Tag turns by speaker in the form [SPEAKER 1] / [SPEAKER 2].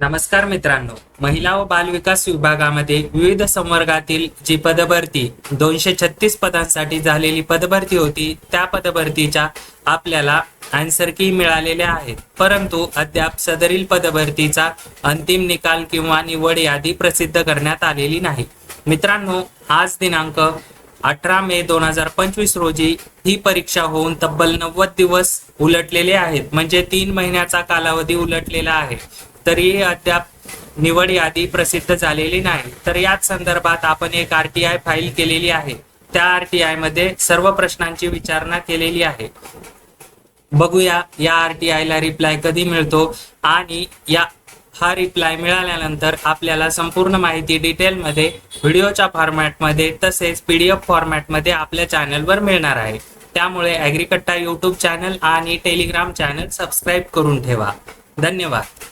[SPEAKER 1] नमस्कार मित्रांनो महिला व बाल विकास विभागामध्ये विविध संवर्गातील जी पदभरती दोनशे छत्तीस पदांसाठी झालेली पदभरती होती त्या पदभरतीच्या आपल्याला आन्सर की मिळालेल्या आहेत. परंतु अद्याप सदरील पदभरतीचा अंतिम निकाल किंवा निवड यादी प्रसिद्ध करण्यात आलेली नाही. मित्रांनो आज दिनांक अठरा मे दोन हजार पंचवीस रोजी ही परीक्षा होऊन तब्बल नव्वद दिवस उलटलेले आहेत. म्हणजे तीन महिन्याचा कालावधी उलटलेला आहे. तरीही अद्याप निवड यादी प्रसिद्ध झालेली नाही. तर याच संदर्भात आपण एक आर टी आय फाईल केलेली आहे. त्या आर टी आयमध्ये सर्व प्रश्नांची विचारणा केलेली आहे. बघूया या आर टी ला रिप्लाय कधी मिळतो आणि या हा रिप्लाय मिळाल्यानंतर आपल्याला संपूर्ण माहिती डिटेलमध्ये व्हिडिओच्या फॉर्मॅटमध्ये तसेच पीडीएफ फॉर्मॅटमध्ये आपल्या चॅनलवर मिळणार आहे. त्यामुळे ॲग्रिकट्टा यूट्यूब चॅनल आणि टेलिग्राम चॅनल सबस्क्राईब करून ठेवा. धन्यवाद.